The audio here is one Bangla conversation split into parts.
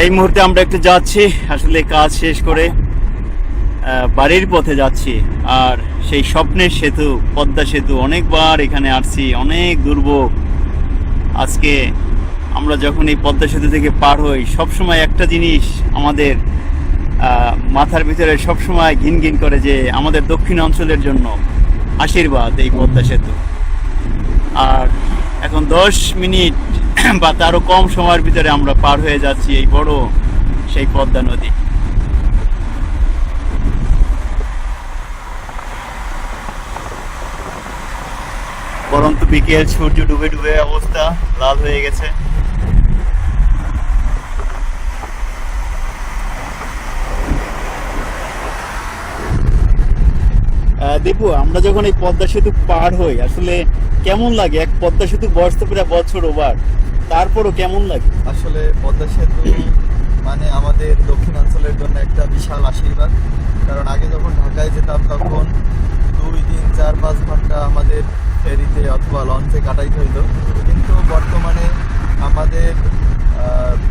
এই মুহূর্তে আমরা একটু যাচ্ছি, আসলে কাজ শেষ করে বাড়ির পথে যাচ্ছি। আর সেই স্বপ্নের সেতু, পদ্মা সেতু, অনেকবার এখানে আসছি, অনেক দুর্ভোগ। আজকে আমরা যখন এই পদ্মা সেতু থেকে পার হই, সবসময় একটা জিনিস আমাদের মাথার ভিতরে সবসময় ঘিন ঘিন করে যে আমাদের দক্ষিণ অঞ্চলের জন্য আশীর্বাদ এই পদ্মা সেতু। আর এখন দশ মিনিট বা তারও কম সময়ের ভিতরে আমরা পার হয়ে যাচ্ছি এই বড় সেই পদ্মা নদী। পরন্ত বিকেল সূর্য ডুবে ডুবে অবস্থা লাল হয়ে গেছে। দীপু, আমরা যখন এই পদ্মা সেতু পার হই, আসলে কেমন লাগে? এক পদ্মা সেতু বয়স তো প্রায় বছর ওভার তারপরও কেমন লাগে? আসলে পদ্মা সেতু মানে আমাদের দক্ষিণাঞ্চলের জন্য একটা বিশাল আশীর্বাদ। কারণ আগে যখন ঢাকায় যেতাম, তখন দুই তিন চার পাঁচ ঘণ্টা আমাদের ফেরিতে অথবা লঞ্চে কাটাইতে হইতো। কিন্তু বর্তমানে আমাদের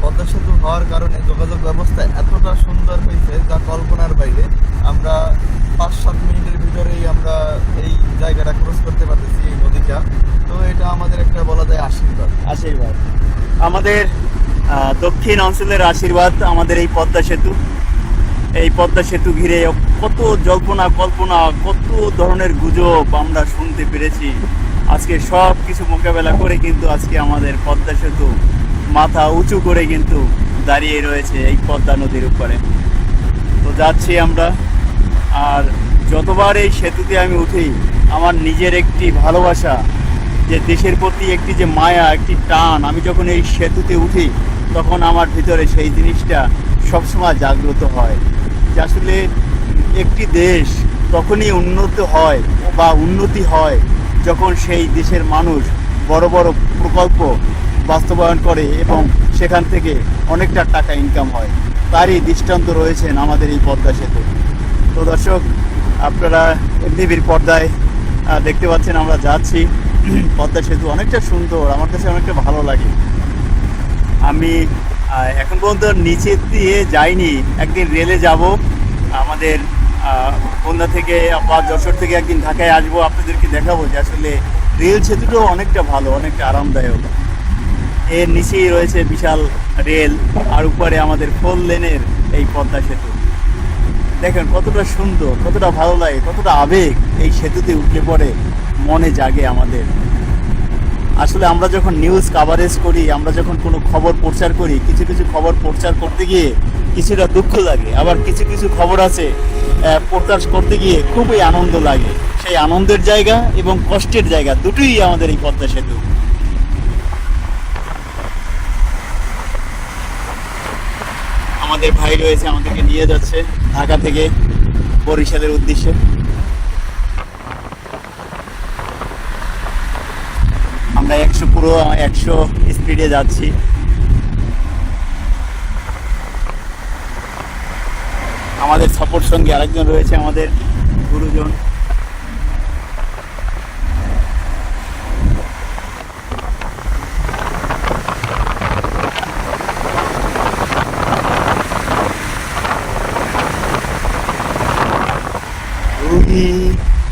পদ্মা সেতু হওয়ার কারণে যোগাযোগ ব্যবস্থা এতটা সুন্দর হয়েছে যা কল্পনার বাইরে। আমরা পাঁচ সাত মিনিটের ভিতরেই আমরা এই জায়গাটা ক্রস করতে পারতেছি এই নদীটা। তো এটা আমাদের একটা বলা যায় আশীর্বাদ। আশীর্বাদ। আমাদের দক্ষিণ অঞ্চলের আশীর্বাদ আমাদের এই পদ্মা সেতু। এই পদ্মা সেতু ঘিরে কত জল্পনা, কল্পনা, কত ধরনের গুজব আমরা শুনতে পেরেছি। আজকে সব কিছু মোকাবেলা করে কিন্তু আজকে আমাদের পদ্মা সেতু মাথা উঁচু করে কিন্তু দাঁড়িয়ে রয়েছে এই পদ্মা নদীর উপরে। তো যাচ্ছি আমরা, আর যতবার এই সেতুতে আমি উঠি, আমার নিজের একটি ভালোবাসা, যে দেশের প্রতি একটি যে মায়া, একটি টান, আমি যখন এই সেতুতে উঠি, তখন আমার ভিতরে সেই জিনিসটা সবসময় জাগ্রত হয়। যে আসলে একটি দেশ তখনই উন্নত হয় বা উন্নতি হয় যখন সেই দেশের মানুষ বড় বড় প্রকল্প বাস্তবায়ন করে এবং সেখান থেকে অনেকটা টাকা ইনকাম হয়। তারই দৃষ্টান্ত রয়েছেন আমাদের এই পদ্মা সেতু। তো দর্শক আপনারা এমনিবির পর্দায় দেখতে পাচ্ছেন আমরা যাচ্ছি। পদ্মা সেতু অনেকটা সুন্দর, আমার কাছে অনেকটা ভালো লাগে। আমি এখন পর্যন্ত নিচে দিয়ে যাইনি, একদিন রেলে যাব। আমাদের খুলনা থেকে, বা যশোর থেকে একদিন ঢাকায় আসব, আপনাদেরকে দেখাবো যে আসলে রেল সেতুটাও অনেকটা ভালো, অনেকটা আরামদায়ক। এর নিচেই রয়েছে বিশাল রেল আর উপরে আমাদের ফোর লেনের এই পদ্মা সেতু। দেখেন, কতটা সুন্দর, কতটা ভালো লাগে, কতটা আবেগ এই সেতুতে উঠলে পরে মনে জাগে আমাদের। আসলে আমরা যখন নিউজ কাভারেজ করি, আমরা যখন কোনো খবর প্রচার করি, কিছু কিছু খবর প্রচার করতে গিয়ে কিছুটা দুঃখ লাগে। আবার কিছু কিছু খবর আছে প্রকাশ করতে গিয়ে খুবই আনন্দ লাগে। সেই আনন্দের জায়গা এবং কষ্টের জায়গা, দুটোই আমাদের এই পদ্মা সেতু। আমাদের ভাই রয়েছে, আমাদেরকে নিয়ে যাচ্ছে ঢাকা থেকে বরিশালের উদ্দেশ্যে। আমরা একশো পুরো, একশো স্পিডে যাচ্ছি। আমাদের সাপোর্ট সঙ্গে আরেকজন রয়েছে আমাদের গুরুজন।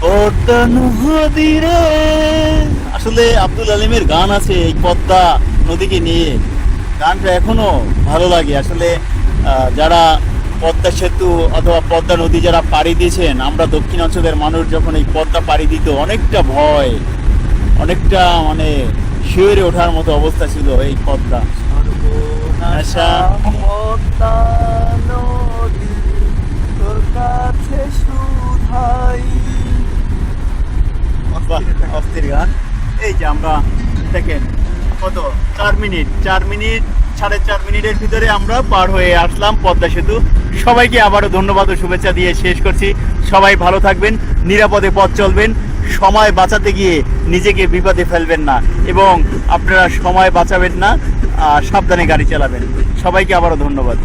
পদ্মা নদী রে। আসলে আব্দুল আলিমের গান আছে এই পদ্মা নদীকে নিয়ে। গানটা এখনও ভালো লাগে। আসলে যারা পদ্মা সেতু অথবা পদ্মা নদী যারা পাড়ি দিয়েছেন আমরা দক্ষিণ অঞ্চলের মানুষ যখন এই পদ্মা পাড়ি দিত অনেকটা ভয় অনেকটা মানে শিওরে ওঠার মতো অবস্থা ছিল এই পদ্মা। অস্থির এই যে আমরা দেখেন কত? চার মিনিট চার মিনিট, সাড়ে চার মিনিটের ভিতরে আমরা পার হয়ে আসলাম পদ্মা সেতু। সবাইকে আবারও ধন্যবাদ ও শুভেচ্ছা দিয়ে শেষ করছি। সবাই ভালো থাকবেন, নিরাপদে পথ চলবেন, সময় বাঁচাতে গিয়ে নিজেকে বিপদে ফেলবেন না এবং আপনারা সময় বাঁচাবেন না সাবধানে গাড়ি চালাবেন। সবাইকে আবারও ধন্যবাদ।